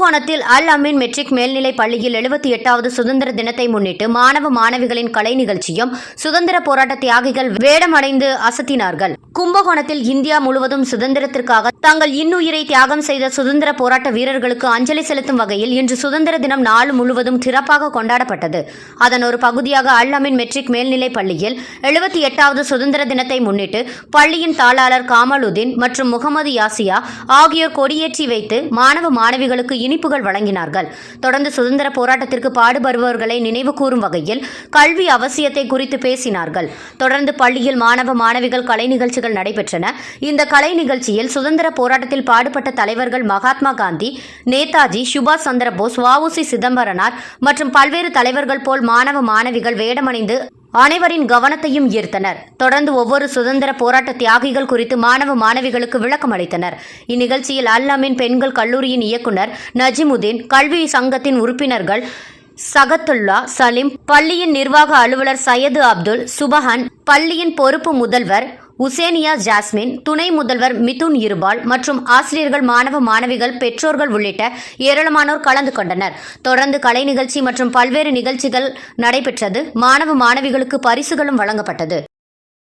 கும்பகோணத்தில் அல் அமீன் மெட்ரிக் மேல்நிலைப் பள்ளியில் எழுபத்தி எட்டாவது சுதந்திர தினத்தை முன்னிட்டு மாணவ மாணவிகளின் கலை நிகழ்ச்சியும் சுதந்திர போராட்ட தியாகிகள் வேடமடைந்து அசத்தினார்கள். கும்பகோணத்தில் இந்தியா முழுவதும் சுதந்திரத்திற்காக தங்கள் இன்னுயிரை தியாகம் செய்த சுதந்திர போராட்ட வீரர்களுக்கு அஞ்சலி செலுத்தும் வகையில் இன்று சுதந்திர தினம் நாடு முழுவதும் சிறப்பாக கொண்டாடப்பட்டது. அதன் ஒரு பகுதியாக அல் அமீன் மெட்ரிக் மேல்நிலைப் பள்ளியில் எழுபத்தி எட்டாவது சுதந்திர தினத்தை முன்னிட்டு பள்ளியின் தாளாளர் காமலுதீன் மற்றும் முகமது யாசியா ஆகியோர் கொடியேற்றி வைத்து மாணவ மாணவிகளுக்கு இனிப்புகள் வழங்கினார்கள். தொடர்ந்து சுதந்திர போராட்டத்திற்கு பாடுபடுபவர்களை நினைவு கூறும் வகையில் கல்வி அவசியத்தை குறித்து பேசினார்கள். தொடர்ந்து பள்ளியில் மாணவ மாணவிகள் கலை நிகழ்ச்சிகள் நடைபெற்றன. இந்த கலை நிகழ்ச்சியில் சுதந்திர போராட்டத்தில் பாடுபட்ட தலைவர்கள் மகாத்மா காந்தி நேதாஜி சுபாஷ் சந்திர போஸ் வஉசி சிதம்பரனார் மற்றும் பல்வேறு தலைவர்கள் போல் மாணவ மாணவிகள் வேடமணிந்து அனைவரின் கவனத்தையும் ஈர்த்தனர். தொடர்ந்து ஒவ்வொரு சுதந்திர போராட்ட தியாகிகள் குறித்து மாணவ மாணவிகளுக்கு விளக்கம் அளித்தனர். இந்நிகழ்ச்சியில் அல்லாமின் பெண்கள் கல்லூரியின் இயக்குனர் நஜிமுதீன் கல்வி சங்கத்தின் உறுப்பினர்கள் சகத்துல்லா சலீம் பள்ளியின் நிர்வாக அலுவலர் சையது அப்துல் சுபஹான் பள்ளியின் பொறுப்பு முதல்வர் உசேனியா ஜாஸ்மின் துணை முதல்வர் மிதுன் இருபால் மற்றும் ஆசிரியர்கள் மாணவ மாணவிகள் பெற்றோர்கள் உள்ளிட்ட ஏராளமானோர் கலந்து கொண்டனர். தொடர்ந்து கலை நிகழ்ச்சி மற்றும் பல்வேறு நிகழ்ச்சிகள் நடைபெற்றது. மாணவ மாணவிகளுக்கு பரிசுகளும் வழங்கப்பட்டது.